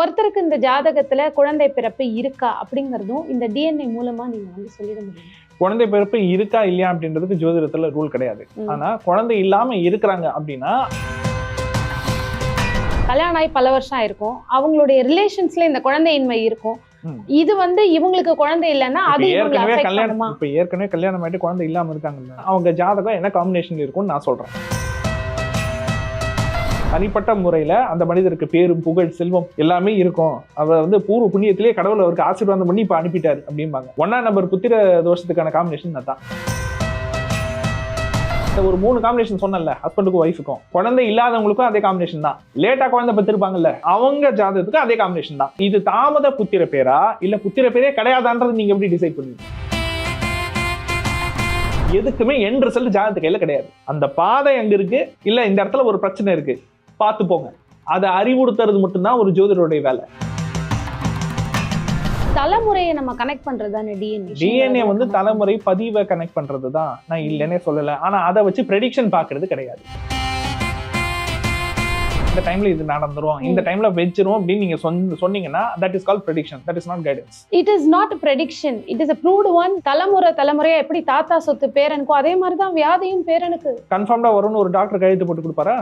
ஒருத்தருக்கு இந்த ஜாதகத்துல குழந்தை பிறப்பு இருக்கா அப்படிங்கறதும் இந்த டிஎன்ஏ மூலமா நீங்க வந்து சொல்லிட முடியும். குழந்தை பிறப்பு இருக்கா இல்லையா அப்படின்றதுக்கு ஜோதிடத்துல ரூல் கிடையாது. ஆனா குழந்தை இல்லாம இருக்கிறாங்க அப்படின்னா கல்யாணம் ஆகி பல வருஷம் ஆயிருக்கும். அவங்களுடைய ரிலேஷன்ஸ்ல இந்த குழந்தையின்மை இருக்கும். இது வந்து இவங்களுக்கு குழந்தை இல்லைன்னா அது ஏற்கனவே கல்யாணம் இப்ப ஏற்கனவே கல்யாணம் ஆயிட்டு குழந்தை இல்லாம இருக்காங்கல்ல. அவங்க ஜாதகம் என்ன காம்பினேஷன் இருக்கும்னு நான் சொல்றேன். தனிப்பட்ட முறையில அந்த மனிதருக்கு பேரும் புகழ் செல்வம் எல்லாமே இருக்கும். அவர் வந்து பூர்வ புண்ணியத்திலேயே கடவுள் அவருக்கு ஆசீர்வாதம் பண்ணி இப்ப அனுப்பிட்டாரு அப்படிம்பாங்க. ஒன்னா நம்பர் புத்திர தோஷத்துக்கான காம்பினேஷன் அதான். இந்த ஒரு மூணு காம்பினேஷன் சொன்னல ஹஸ்பண்டுக்கும் ஒய்ஃபுக்கும் குழந்தை இல்லாதவங்களுக்கும் அதே காம்பினேஷன் தான். லேட்டா குழந்தை பெற்றிருப்பாங்கல்ல அவங்க ஜாதகத்துக்கு அதே காம்பினேஷன் தான். இது தாமத புத்திர பேரா இல்ல புத்திர பேரே கிடையாதான்றது நீங்க எப்படி டிசைட் பண்ணுவீங்க? எதுக்குமே என் ரிசல்ட் ஜாதகத்து கையில கிடையாது. அந்த பாதை எங்க இருக்கு இல்ல இந்த இடத்துல ஒரு பிரச்சனை இருக்கு. பார்த்து போங்க அதை அறிவுறுத்துறது மட்டும்தான் ஒரு ஜோதிடருடைய வேலை. தலைமுறையை நம்ம கனெக்ட் பண்றது தானே டிஎன்ஏ டிஎன்ஏ வந்து தலைமுறை பதிவை கனெக்ட் பண்றது தான் நான் இல்லைன்னே சொல்லல. ஆனா அதை வச்சு ப்ரெடிக்ஷன் பாக்குறது கிடையாது. இந்த டைம்ல இது நடந்துரும். இந்த டைம்ல வச்சிரும் அப்படின்னு நீங்க சொன்ன- சொன்னீங்கன்னா that is call prediction that is not guidance it is not prediction it is proved one தலைமுறை தலைமுறையா எப்படி தாத்தா சொத்து பேரனுக்கும் அதே மாதிரி தான் வியாதியும் பேரனுக்கு. கன்ஃபார்ம்டா வரும்னு ஒரு டாக்டர் கையெழுத்து போட்டு கொடுப்பாரா?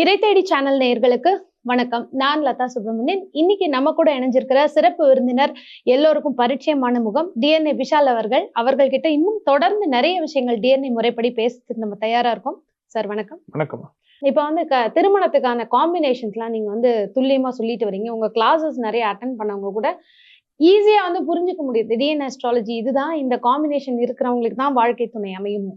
இறைத்தேடி சேனல் நேயர்களுக்கு வணக்கம். நான் லதா சுப்பிரமணியன். இன்னைக்கு நம்ம கூட இணைஞ்சிருக்கிற சிறப்பு விருந்தினர் எல்லோருக்கும் பரிச்சயமான முகம் டிஎன்ஏ விஷால் அவர்கள். அவர்கள் கிட்ட இன்னும் தொடர்ந்து நிறைய விஷயங்கள் டிஎன்ஏ முறைப்படி பேசுறதுக்கு நம்ம தயாரா இருக்கோம். சார் வணக்கம். வணக்கம். இப்போ வந்து க திருமணத்துக்கான காம்பினேஷன்ஸ்லாம் நீங்க வந்து துல்லியமா சொல்லிட்டு வரீங்க. உங்க கிளாஸஸ் நிறைய அட்டன் பண்ணவங்க கூட ஈஸியா வந்து புரிஞ்சுக்க முடியுது டிஎன்ஏ அஸ்ட்ராலஜி இதுதான் இந்த காம்பினேஷன் இருக்கிறவங்களுக்கு தான் வாழ்க்கை துணை அமையும்.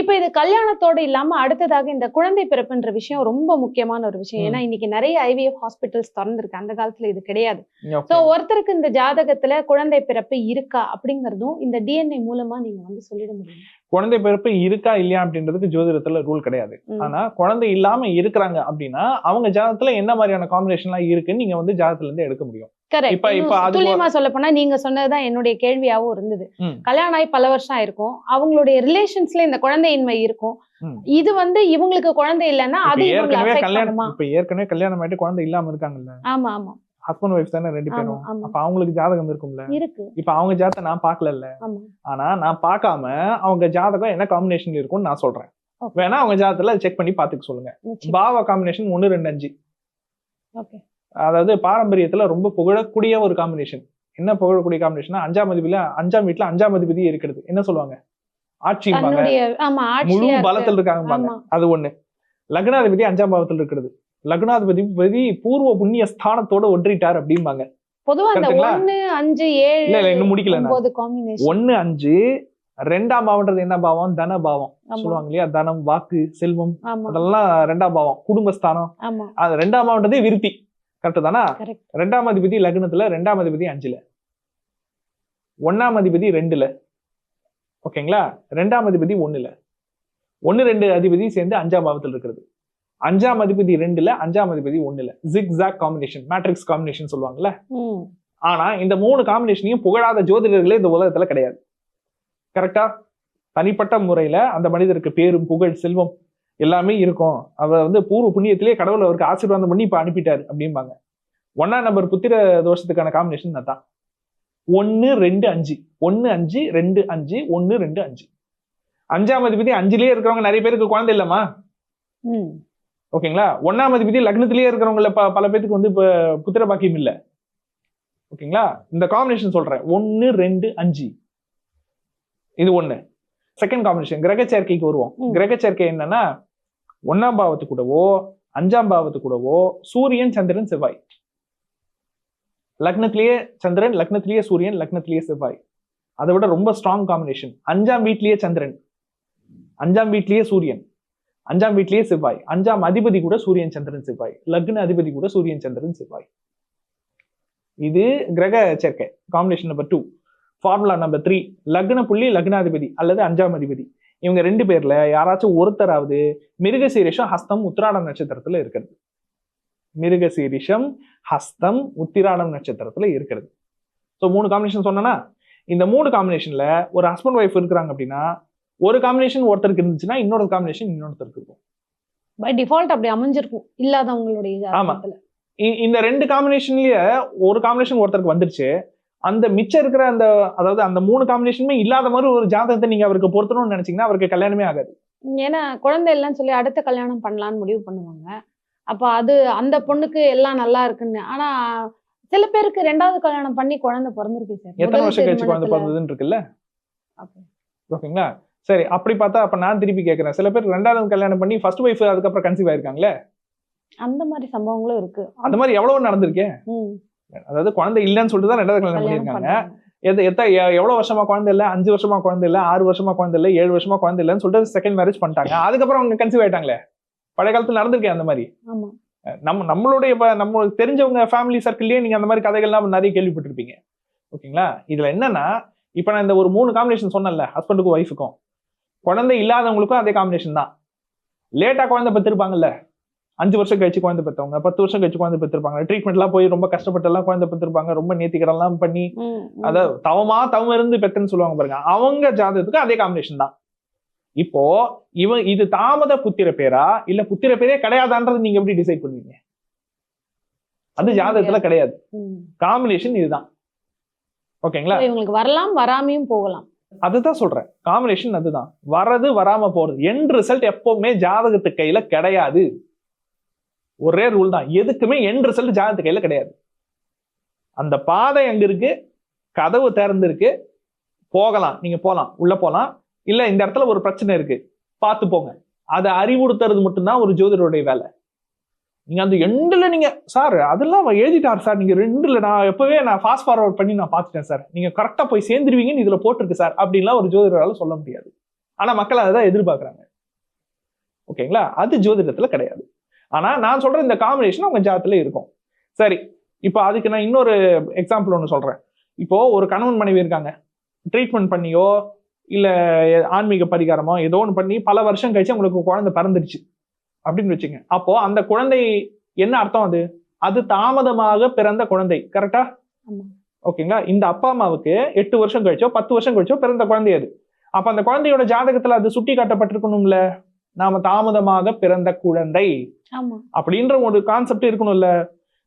இப்போ இது கல்யாணத்தோட இல்லாம அடுத்ததாக இந்த குழந்தை பிறப்புன்ற விஷயம் ரொம்ப முக்கியமான ஒரு விஷயம். ஏன்னா இன்னைக்கு நிறைய ஐவிஎஃப் ஹாஸ்பிட்டல்ஸ் திறந்திருக்கு அந்த காலத்துல இது கிடையாது. சோ ஒருத்தருக்கு இந்த ஜாதகத்துல குழந்தை பிறப்பு இருக்கா அப்படிங்கறதும் இந்த டிஎன்ஏ மூலமா நீங்க வந்து சொல்லிட முடியும் குழந்தை பிறப்பு இருக்கா இல்லையா அப்படின்றதுக்கு ஜோதிடத்துல ரூல் கிடையாது. ஆனா குழந்தை இல்லாம இருக்கிறாங்க அப்படின்னா அவங்க ஜாதகத்துல என்ன மாதிரியான காம்பினேஷன்லாம் இருக்குன்னு நீங்க வந்து ஜாதகத்துல இருந்து எடுக்க முடியும். இப்ப- இப்ப அது துல்லியமா சொல்ல போனா நீங்க சொன்னதுதான் என்னுடைய கேள்வியாவும் இருந்தது. கல்யாணம் ஆகி பல வருஷம் ஆயிருக்கும். அவங்களுடைய ரிலேஷன்ஸ்ல இந்த குழந்தையின்மை இருக்கும். இது வந்து இவங்களுக்கு குழந்தை இல்லைன்னா அது ஏற்கனவே கல்யாணம் இப்ப ஏற்கனவே கல்யாணம் ஆயிட்டு குழந்தை இல்லாம இருக்காங்கல்ல. ஆமா ஆமா. ஹஸ்பண்ட் ஒய்ஃப் தானே ரெண்டு பேரும். அப்ப அவங்களுக்கு ஜாதகம் இருக்கும்ல. இருக்கு. இப்ப அவங்க ஜாதகத்தை நான் பார்க்கல ஆமா. ஆனா நான் பார்க்காம அவங்க ஜாதகம் என்ன காம்பினேஷன் இருக்கும்னு நான் சொல்றேன். வேணா அவங்க ஜாதகத்துல செக் பண்ணி பாத்துக்க சொல்லுங்க. பாவ காம்பினேஷன் ஒன்னு ரெண்டு அஞ்சு. அதாவது பாரம்பரியத்துல ரொம்ப புகழக்கூடிய ஒரு காம்பினேஷன் என்ன புகழக்கூடிய காம்பினேஷன் அஞ்சாம் அதிபதியில அஞ்சாம் வீட்டுல அஞ்சாம் அதிபதி இருக்கிறது. என்ன சொல்லுவாங்க? ஆமா முழு பலத்தில் இருக்காங்கம்பாங்க. ஆமா. அது ஒண்ணு. லக்னாதிபதி அஞ்சாம் பாவத்தில் இருக்கிறது. லக்னாதிபதி பதி பூர்வ புண்ணிய ஸ்தானத்தோட ஒன்றிட்டார் அப்படிம்பாங்க. பொதுவா அந்த? ஒண்ணு அஞ்சு ஏழு இல்ல இல்ல இன்னும் முடிக்கல ஒண்ணு அஞ்சு ரெண்டாம் பாவம்ன்றது என்ன பாவம்? தன பாவம். சொல்லுவாங்க இல்லையா? தனம் வாக்கு செல்வம். அதெல்லாம் ரெண்டாம் பாவம். குடும்பஸ்தானம். அது ரெண்டாம் பாவம்ன்றதே விருத்தி. கரெக்ட் தானா? ரெண்டாம் அதிபதி லக்னத்துல ரெண்டாம் அதிபதி அஞ்சுல. ஒண்ணாம் அதிபதி ரெண்டுல. ஓகேங்களா ரெண்டாம் அதிபதி ஒண்ணுல. ஒண்ணு ரெண்டு அதிபதி சேர்ந்து அஞ்சாம் பாவத்தில் இருக்கிறது. அஞ்சாம் அதிபதி ரெண்டுல அஞ்சாம் அதிபதி ஒண்ணுல. Zig zag combination matrix combination சொல்லுவாங்கல்ல ஆனா இந்த மூணு காம்பினேஷனையும் புகழாத ஜோதிடர்களே இந்த உலகத்துல கிடையாது. கரெக்டா தனிப்பட்ட முறையில அந்த மனிதருக்கு பேரும் புகழ் செல்வம் எல்லாமே இருக்கும். அவர் வந்து பூர்வ புண்ணியத்திலேயே கடவுள் அவருக்கு ஆசீர்வாதம் பண்ணி இப்ப அனுப்பிட்டாரு அப்படிம்பாங்க. ஒன்னா நம்பர் புத்திர தோஷத்துக்கான காம்பினேஷன் அதான். ஒன்னு ரெண்டு அஞ்சு. ஒன்னு அஞ்சு ரெண்டு அஞ்சு ஒன்னு ரெண்டு அஞ்சு. அஞ்சாம் அதிபதி அஞ்சுலயே இருக்கிறவங்க நிறைய பேருக்கு குழந்தை இல்லம்மா? ஓகேங்களா? ஒன்னாம் அதிபதி லக்னத்திலேயே இருக்கிறவங்கள பல பேத்துக்கு வந்து இப்ப புத்திர பாக்கியம் இல்ல. ஓகேங்களா? இந்த காம்பினேஷன் சொல்றேன். ஒன்னு ரெண்டு அஞ்சு. இது ஒண்ணு. செகண்ட் காம்பினேஷன் கிரக சேர்க்கைக்கு வருவோம். கிரக சேர்க்கை என்னன்னா ஒன்னாம் பாவத்து கூடவோ அஞ்சாம் பாவத்து கூடவோ சூரியன் சந்திரன் செவ்வாய். லக்னத்திலேயே சந்திரன் லக்னத்திலேயே சூரியன் லக்னத்திலேயே செவ்வாய். அதை விட ரொம்ப ஸ்ட்ராங் காம்பினேஷன் அஞ்சாம் வீட்லயே சந்திரன். அஞ்சாம் வீட்லயே சூரியன். அஞ்சாம் வீட்லயே செவ்வாய். அஞ்சாம் அதிபதி கூட சூரியன் சந்திரன் செவ்வாய். லக்ன அதிபதி கூட சூரியன் சந்திரன் செவ்வாய். இது கிரக சேர்க்கை. Combination number two formula number three லக்ன புள்ளி லக்னாதிபதி அல்லது அஞ்சாம் அதிபதி. இவங்க ரெண்டு பேர்ல யாராச்சும் ஒருத்தராவது மிருகசீரிஷம் ஹஸ்தம் உத்திராடம் நட்சத்திரத்துல இருக்கிறது. மிருகசீரிஷம் ஹஸ்தம் உத்திராடம் நட்சத்திரத்துல இருக்கிறது. ஸோ மூணு காம்பினேஷன் சொன்னேன்னா இந்த மூணு காம்பினேஷன்ல ஒரு ஹஸ்பண்ட் ஒய்ஃப் இருக்கிறாங்க அப்படின்னா ஒரு காம்பினேஷன் ஒருத்தருக்கு இருந்துச்சுன்னா இன்னொரு காம்பினேஷன் இன்னொருத்தருக்கு இருக்கும். பை டிஃபால்ட் அப்படி அமைஞ்சிருக்கும் இல்லாதவங்களுடைய ஆமா. இந்த ரெண்டு காம்பினேஷன்லயே ஒரு காம்பினேஷன் ஒருத்தருக்கு வந்துருச்சு. அந்த மிச்சம் இருக்கிற அந்த அதாவது அந்த மூணு காம்பினேஷனுமே இல்லாத மாதிரி ஒரு ஜாதகத்தை நீங்க அவருக்கு பொருத்தணும்னு நினைச்சீங்கன்னா அவருக்கு கல்யாணமே ஆகாது. ஏன்னா குழந்தை இல்லைன்னு சொல்லி அடுத்த கல்யாணம் பண்ணலாம்னு முடிவு பண்ணுவாங்க. அப்ப அது அந்த பொண்ணுக்கு எல்லாம் நல்லா இருக்குன்னு. ஆனா சில பேருக்கு ரெண்டாவது கல்யாணம் பண்ணி குழந்தை பிறந்திருக்கு சார். எத்தனை வருஷம் கழிச்சு குழந்தை. பிறந்ததுன்னு இருக்குல்ல? ஓகேங்களா? சரி அப்படி பார்த்தா அப்ப நான் திருப்பி கேட்கறேன் சில பேர் ரெண்டாவது கல்யாணம் பண்ணி ஃபர்ஸ்ட் ஒய்ஃப் அதுக்கப்புறம் கன்சீவ் ஆயிருக்காங்களே? அந்த மாதிரி சம்பவங்களும் இருக்கு. அந்த மாதிரி எவ்வளவு நடந்திருக்கே. ம், அதாவது குழந்தை இல்லைன்னு சொல்லிட்டு தான் ரெண்டாவது கல்யாணம் பண்ணியிருக்காங்க. பண்ணாங்க. எத்த எவ்வளவு வருஷமா குழந்தை இல்ல அஞ்சு வருஷமா குழந்தை இல்ல ஆறு வருஷமா குழந்தை இல்ல ஏழு வருஷமா குழந்தை இல்லைன்னு சொல்லிட்டு செகண்ட் மேரேஜ் பண்ணிட்டாங்க. அதுக்கப்புறம் அவங்க கன்சீவ் ஆயிட்டாங்களே? பழைய காலத்துல நடந்திருக்கேன் அந்த மாதிரி? நம்ம நம்மளுடைய நம்ம தெரிஞ்சவங்க ஃபேமிலி சர்க்கிள்லயே நீங்க அந்த மாதிரி கதைகள்லாம் நிறைய கேள்விப்பட்டிருப்பீங்க. ஓகேங்களா? இதுல என்னன்னா இப்ப நான் இந்த ஒரு மூணு காம்பினேஷன் சொன்னேன்ல ஹஸ்பண்டுக்கும் ஒய்ஃபுக்கும் குழந்தை இல்லாதவங்களுக்கும் அதே காம்பினேஷன் தான். லேட்டா குழந்தை பெற்றிருப்பாங்கல்ல அஞ்சு வருஷம் கழிச்சு குழந்தை பெற்றவங்க பத்து வருஷம் கழிச்சு குழந்தை பெற்றிருப்பாங்க ட்ரீட்மெண்ட்லாம் போய் ரொம்ப கஷ்டப்பட்டு எல்லாம் குழந்தை பெற்றிருப்பாங்க ரொம்ப நேத்திக்கடெல்லாம் பண்ணி. அதாவது தவமா தவம் இருந்து பெத்துன்னு சொல்லுவாங்க பாருங்க. அவங்க ஜாதகத்துக்கு அதே காம்பினேஷன் தான். இப்போ இவன் இது தாமத புத்திர பேரா? இல்ல புத்திர பேரே கிடையாதான்றது நீங்க எப்படி டிசைட் பண்ணுவீங்க? அது ஜாதகத்துல கிடையாது. காம்பினேஷன் இதுதான். ஓகேங்களா? இவங்களுக்கு வரலாம் வராமையும் போகலாம். அதுதான் சொல்றேன். காம்பினேஷன் அதுதான். வர்றது வராம போறது. எண்ட் ரிசல்ட் எப்பவுமே ஜாதகத்து கையில கிடையாது. ஒரே ரூல் தான். எதுக்குமே எண்ட் ரிசல்ட் ஜாதகத்து கையில கிடையாது. அந்த பாதை அங்க இருக்கு. கதவு திறந்திருக்கு. போகலாம். நீங்க போலாம். உள்ள போலாம். இல்ல இந்த இடத்துல ஒரு பிரச்சனை இருக்கு. பார்த்து போங்க. அதை அறிவுறுத்துறது மட்டும்தான் ஒரு ஜோதிடருடைய வேலை. நீங்கள் அந்த எண்டில் நீங்கள் சார் அதெல்லாம் அவன் எழுதிட்டார் சார். நீங்கள் ரெண்டில் நான் எப்போவே நான் ஃபாஸ்ட் ஃபார்வர்ட் பண்ணி நான் பார்த்துட்டேன் சார். நீங்கள் கரெக்டாக போய் சேர்ந்துருவீங்கன்னு இதில் போட்டிருக்கு சார். அப்படின்லாம் ஒரு ஜோதிடரால் சொல்ல முடியாது. ஆனால் மக்கள் அதை தான் எதிர்பார்க்குறாங்க. ஓகேங்களா? அது ஜோதிடத்தில் கிடையாது. ஆனால் நான் சொல்கிற இந்த காம்பினேஷன் அவங்க ஜாதத்தில் இருக்கும். சரி இப்போ அதுக்கு நான் இன்னொரு எக்ஸாம்பிள் ஒன்று சொல்கிறேன் இப்போது ஒரு கணவன் மனைவி இருக்காங்க. ட்ரீட்மெண்ட் பண்ணியோ இல்லை ஆன்மீக பரிகாரமோ ஏதோ ஒன்று பண்ணி பல வருஷம் கழிச்சு உங்களுக்கு குழந்தை பிறந்துடுச்சு அப்படின்னு வச்சுங்க. அப்போ அந்த குழந்தை என்ன அர்த்தம் அது? அது தாமதமாக பிறந்த குழந்தை கரெக்டா. ஓகேங்களா? இந்த அப்பா அம்மாவுக்கு எட்டு வருஷம் கழிச்சோ பத்து வருஷம் கழிச்சோ பிறந்த குழந்தை அது. அப்ப அந்த குழந்தையோட ஜாதகத்துல அது சுட்டி காட்டப்பட்டிருக்கணும்ல? நாம தாமதமாக பிறந்த குழந்தை. அப்படின்ற ஒரு கான்செப்ட் இருக்கணும்ல.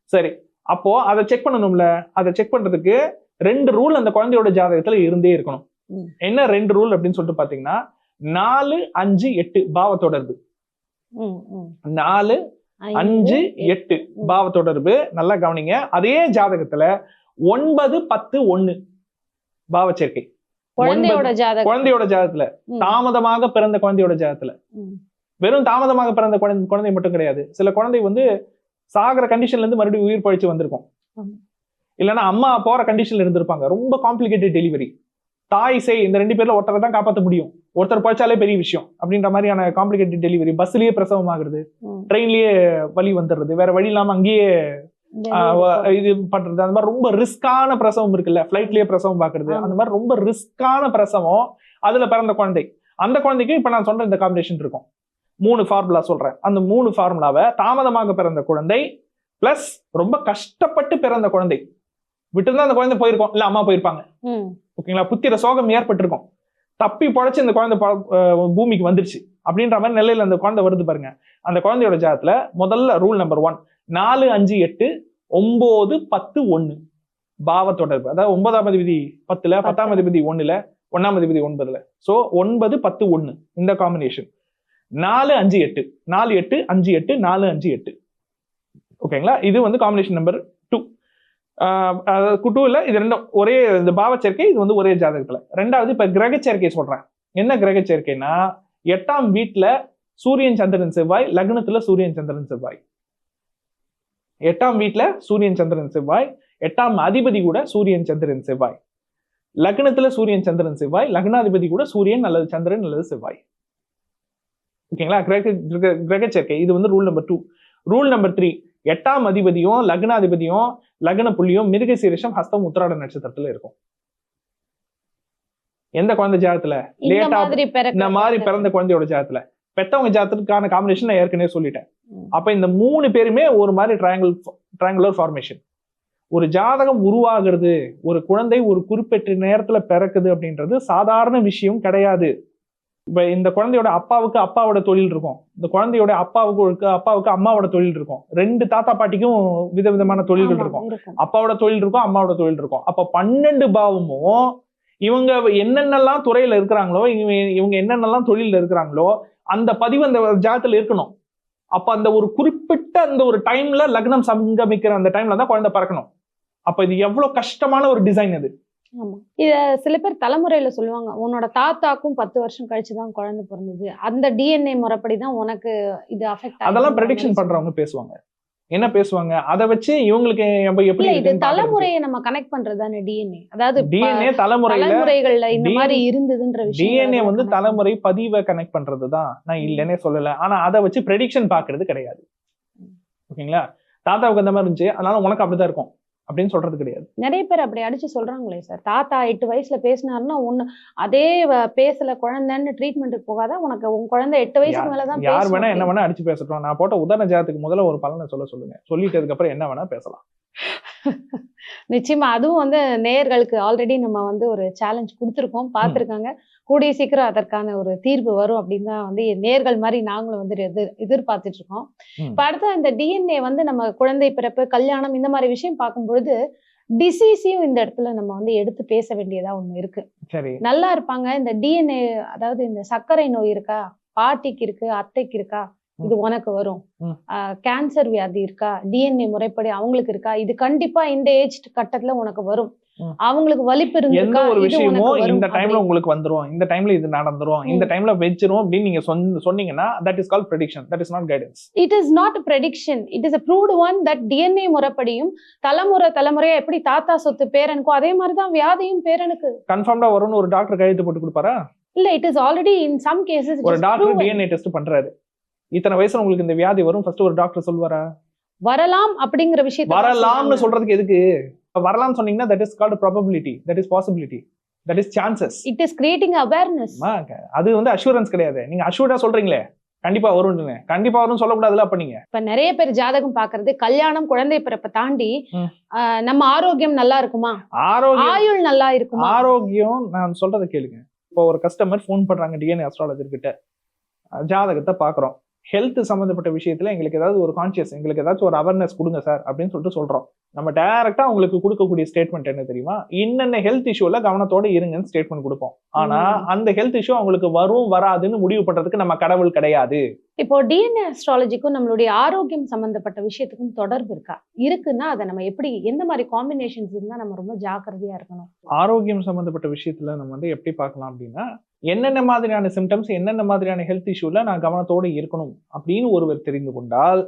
சரி அப்போ அதை செக் பண்ணணும்ல? அதை செக் பண்றதுக்கு ரெண்டு ரூல் அந்த குழந்தையோட ஜாதகத்துல இருந்தே இருக்கணும். என்ன ரெண்டு ரூல் அப்படின்னு சொல்லிட்டு பாத்தீங்கன்னா நாலு அஞ்சு எட்டு பாவ தொடர்பு. நாலு அஞ்சு எட்டு. பாவ தொடர்பு நல்லா கவனிங்க. அதே ஜாதகத்துல ஒன்பது பத்து ஒண்ணு பாவ சேர்க்கை குழந்தையோட ஜாதகம். குழந்தையோட ஜாதகத்துல. தாமதமாக பிறந்த குழந்தையோட ஜாதகத்துல. வெறும் தாமதமாக பிறந்த குழந்தை குழந்தை மட்டும் கிடையாது. சில குழந்தை வந்து சாகிற கண்டிஷன்ல இருந்து மறுபடியும் உயிர் பழிச்சு வந்திருக்கும். இல்லைன்னா அம்மா போற கண்டிஷன்ல இருந்திருப்பாங்க. ரொம்ப காம்ப்ளிகேட்டட் டெலிவரி தாய் செய் இந்த ரெண்டு பேர்ல ஒருத்தரை தான் காப்பாற்ற முடியும். ஒருத்தர் பழிச்சாலே பெரிய விஷயம் அப்படின்ற மாதிரியான காம்ப்ளிகேட்டட் டெலிவரி பஸ்லயே பிரசவம் ஆகுறது. ட்ரெயின்லயே வலி வந்துடுறது. வேற வழி இல்லாம அங்கேயே இது பண்றது. அந்த மாதிரி ரொம்ப ரிஸ்கான பிரசவம் இருக்குல்ல ஃபிளைட்லயே பிரசவம் பாக்குறது. அந்த மாதிரி ரொம்ப ரிஸ்கான பிரசவம் அதுல பிறந்த குழந்தை. அந்த குழந்தைக்கு இப்ப நான் சொல்ற இந்த காம்பினேஷன் இருக்கும். மூணு ஃபார்முலா சொல்றேன். அந்த மூணு ஃபார்முலாவை தாமதமாக பிறந்த குழந்தை பிளஸ் ரொம்ப கஷ்டப்பட்டு பிறந்த குழந்தை. விட்டுருந்தா அந்த குழந்தை போயிருக்கும். இல்ல அம்மா போயிருப்பாங்க. ஓகேங்களா? புத்திர சோகம் ஏற்பட்டிருக்கும். தப்பி பொழைச்சு இந்த குழந்தை பூமிக்கு வந்துருச்சு. அப்படின்ற மாதிரி நிலையில அந்த குழந்தை வருது பாருங்க. அந்த குழந்தையோட ஜாதத்துல முதல்ல ரூல் நம்பர் ஒன் நாலு அஞ்சு எட்டு ஒன்பது பத்து ஒண்ணு. பாவ தொடர்பு அதாவது ஒன்பதாம் அதிபதி பத்துல பத்தாம் அதிபதி ஒண்ணுல ஒன்னாம் அதிபதி ஒன்பதுல. சோ ஒன்பது பத்து ஒண்ணு. இந்த காம்பினேஷன் நாலு அஞ்சு எட்டு. நாலு எட்டு அஞ்சு எட்டு நாலு அஞ்சு எட்டு. ஓகேங்களா இது வந்து காம்பினேஷன் நம்பர் அதாவது டூ இது ரெண்டும் ஒரே இந்த பாவச்சேர்க்கை இது வந்து ஒரே ஜாதகத்தில். ரெண்டாவது இப்போ கிரகச்சேர்க்கை சொல்கிறேன் என்ன கிரகச்சேர்க்கைனா எட்டாம் வீட்டில் சூரியன் சந்திரன் செவ்வாய் லக்னத்தில் சூரியன் சந்திரன் செவ்வாய். எட்டாம் வீட்டில் சூரியன் சந்திரன் செவ்வாய். எட்டாம் அதிபதி கூட சூரியன் சந்திரன் செவ்வாய். லக்னத்துல சூரியன் சந்திரன் செவ்வாய். லக்னாதிபதி கூட சூரியன் அல்லது சந்திரன் அல்லது செவ்வாய். ஓகேங்களா? கிரக கிரக- கிரக சேர்க்கை. இது வந்து rule number two rule number three எட்டாம் அதிபதியும் லக்னாதிபதியும் லக்ன புள்ளியும் மிருக சீரிஷம் ஹஸ்தம் உத்திராட நட்சத்திரத்துல இருக்கும். எந்த குழந்தை ஜாதத்துல? லேட்டா இந்த மாதிரி பிறந்த குழந்தையோட ஜாதத்துல. பெத்தவங்க ஜாதத்துக்கான காம்பினேஷன் நான் ஏற்கனவே சொல்லிட்டேன். அப்ப இந்த மூணு பேருமே ஒரு மாதிரி ட்ரையாங்கிள் ட்ரையாங்குலர் ஃபார்மேஷன் ஒரு ஜாதகம் உருவாகிறது ஒரு குழந்தை ஒரு குறிப்பிட்ட நேரத்துல பிறக்குது அப்படின்றது சாதாரண விஷயம் கிடையாது. இப்ப இந்த குழந்தையோட அப்பாவுக்கு அப்பாவோட தொழில் இருக்கும். இந்த குழந்தையோட அப்பாவுக்கு ஒரு- அப்பாவுக்கு அம்மாவோட தொழில் இருக்கும். ரெண்டு தாத்தா பாட்டிக்கும் விதவிதமான தொழில்கள் இருக்கும். அப்பாவோட தொழில் இருக்கும் அம்மாவோட தொழில் இருக்கும். அப்ப பன்னெண்டு பாவமும் இவங்க என்னென்னலாம் துறையில இருக்கிறாங்களோ இவங்க இவங்க என்னென்னலாம் தொழில்ல இருக்கிறாங்களோ அந்த பதிவு அந்த ஜாதத்துல இருக்கணும். அப்ப அந்த ஒரு குறிப்பிட்ட அந்த ஒரு டைம்ல லக்னம் சங்கமிக்கிற அந்த டைம்ல தான் குழந்தை பிறக்கணும். அப்ப இது எவ்வளவு கஷ்டமான ஒரு டிசைன் அது. ஆமா. இத சில பேர் தலைமுறையில சொல்லுவாங்க உன்னோட தாத்தாக்கும் பத்து வருஷம் கழிச்சுதான் குழந்தை பிறந்தது. அந்த டிஎன்ஏ முறைப்படி தான் உனக்கு இது அஃபெக்ட் அதெல்லாம் ப்ரெடிக்ஷன் பண்றவங்க பேசுவாங்க. என்ன பேசுவாங்க? அதை வச்சு இவங்களுக்கு எப்ப- எப்படி இது. தலைமுறையை நம்ம கனெக்ட் பண்றது தானே டிஎன்ஏ அதாவது DNA தலைமுறையில தலைமுறைகள்ல இந்த மாதிரி இருந்ததுன்ற விஷயம் டிஎன்ஏ வந்து தலைமுறை பதிவை கனெக்ட் பண்றது தான். நான் இல்லைன்னே சொல்லல. ஆனா அதை வச்சு ப்ரெடிக்ஷன் பாக்குறது கிடையாது. ஓகேங்களா? தாத்தாவுக்கு அந்த மாதிரி இருந்துச்சு. அதனால உனக்கு அப்படிதான் இருக்கும். அப்படின்னு சொல்றது கிடையாது. நிறைய பேர் அப்படி அடிச்சு சொல்றாங்களே சார். தாத்தா எட்டு வயசுல பேசினாருன்னா ஒண்ணு அதே பேசல குழந்தைன்னு ட்ரீட்மெண்ட்டுக்கு போகாத உனக்கு உன் குழந்தை எட்டு வயசுக்கு மேலதான் யார் வேணா என்ன. வேணா அடிச்சு பேசட்டும். நான் போட்ட உதாரண ஜாதத்துக்கு முதல்ல ஒரு பலனை சொல்ல சொல்லுங்க. சொல்லிட்டதுக்கு அப்புறம் என்ன வேணா பேசலாம். நிச்சயமா அதுவும் வந்து நேயர்களுக்கு ஆல்ரெடி நம்ம வந்து ஒரு சேலஞ்ச் கொடுத்துருக்கோம் பார்த்துருக்காங்க. கூடிய சீக்கிரம் அதற்கான ஒரு தீர்வு வரும் அப்படின்னு தான் வந்து நேர்கள் மாதிரி நாங்களும் வந்து எதிர் எதிர்பார்த்துட்டு இருக்கோம். இப்ப அடுத்த இந்த டிஎன்ஏ வந்து நம்ம குழந்தை பிறப்பு கல்யாணம் இந்த மாதிரி விஷயம் பார்க்கும்பொழுது டிசீஸையும் இந்த இடத்துல நம்ம வந்து எடுத்து பேச வேண்டியதா ஒண்ணு இருக்கு. சரி. நல்லா இருப்பாங்க. இந்த டிஎன்ஏ அதாவது இந்த சர்க்கரை நோய் இருக்கா? பாட்டிக்கு இருக்கு அத்தைக்கு இருக்கா? இது உனக்கு வரும். கேன்சர் வியாதி இருக்கா? டிஎன்ஏ முறைப்படி அவங்களுக்கு இருக்கா? இது கண்டிப்பா இந்த ஏஜ் கட்டத்துல உனக்கு வரும். அவங்களுக்கு வலிப்பு எந்த ஒரு விஷயமோ இந்த டைம்ல. உங்களுக்கு வந்துரும். இந்த டைம்ல இது நடந்துரும். இந்த டைம்ல வச்சிரும் அப்படின்னு நீங்க சொன்ன- சொன்னீங்கன்னா that is call prediction that is not guidance it is not prediction it is proved one that DNA முறைப்படியும் தலைமுறை தலைமுறையா எப்படி தாத்தா சொத்து பேரனுக்கோ அதே மாதிரி தான் வியாதியும் பேரனுக்கு. கன்ஃபார்ம்டா வரும்னு ஒரு டாக்டர் கையெழுத்து போட்டு கொடுப்பாரா? இல்ல it is already in some cases ஒரு டாக்டர் டிஎன்ஏ டெஸ்ட் பண்றாரு. இத்தனை வயசுல உங்களுக்கு இந்த வியாதி வரும்? ஃபர்ஸ்ட் ஒரு டாக்டர் சொல்வாரா வரலாம் அப்படிங்கிற விஷயத்தை வரலாம்னு சொல்றதுக்கு எதுக்கு? வரலாம்னு சொன்னீங்கன்னா that is called probability that is possibility that is chances it is creating awareness அது வந்து அஷூரன்ஸ் கிடையாது. நீங்க அஷூர்டா சொல்றீங்களே கண்டிப்பா வரும்னு. கண்டிப்பா வரும்னு சொல்லக்கூடாதுல அப்ப நீங்க? இப்ப நிறைய பேர் ஜாதகம் பாக்குறது கல்யாணம் குழந்தை பிறப்பை தாண்டி நம்ம ஆரோக்கியம் நல்லா இருக்குமா? ஆரோக்கியம் ஆயுள் நல்லா இருக்குமா? ஆரோக்கியம் நான் சொல்றதை கேளுங்க. இப்போ ஒரு கஸ்டமர் ஃபோன் பண்றாங்க டிஎன்ஏ அஸ்ட்ராலஜர் கிட்ட. ஜாதகத்தை பாக்குறோம் ஹெல்த் சம்மந்தப்பட்ட விஷயத்துல எங்களுக்கு ஏதாவது ஒரு கான்சியஸ் எங்களுக்கு ஏதாச்சும் ஒரு அவேர்னஸ் கொடுங்க சார் அப்படின்னு சொல்லிட்டு சொல்றோம். நம்ம டைரக்டா உங்களுக்கு கொடுக்கக்கூடிய ஸ்டேட்மெண்ட் என்ன தெரியுமா? இன்னென்ன ஹெல்த் இஷ்யூல கவனத்தோட இருங்கன்னு ஸ்டேட்மெண்ட் கொடுப்போம். ஆனா ம். அந்த ஹெல்த் இஷ்யூ அவங்களுக்கு வரும் வராதுன்னு முடிவு பண்றதுக்கு நம்ம கடவுள் கிடையாது. இப்போ டிஎன்ஏ அஸ்ட்ராலஜிக்கும் நம்மளுடைய ஆரோக்கியம் சம்பந்தப்பட்ட விஷயத்துக்கும் தொடர்பு இருக்கா? இருக்குன்னா அதை நம்ம எப்படி எந்த மாதிரி காம்பினேஷன்ஸ் இருந்தா நம்ம ரொம்ப ஜாக்கிரதையா இருக்கணும்? ஆரோக்கியம் சம்பந்தப்பட்ட விஷயத்துல நம்ம வந்து எப்படி பார்க்கலாம் அப்படின்னா என்னென்ன மாதிரியான சிம்டம்ஸ் என்னென்ன மாதிரியான ஹெல்த் இஷ்யூல நான் கவனத்தோடு இருக்கணும் அப்படின்னு ஒருவர் தெரிந்து கொண்டால்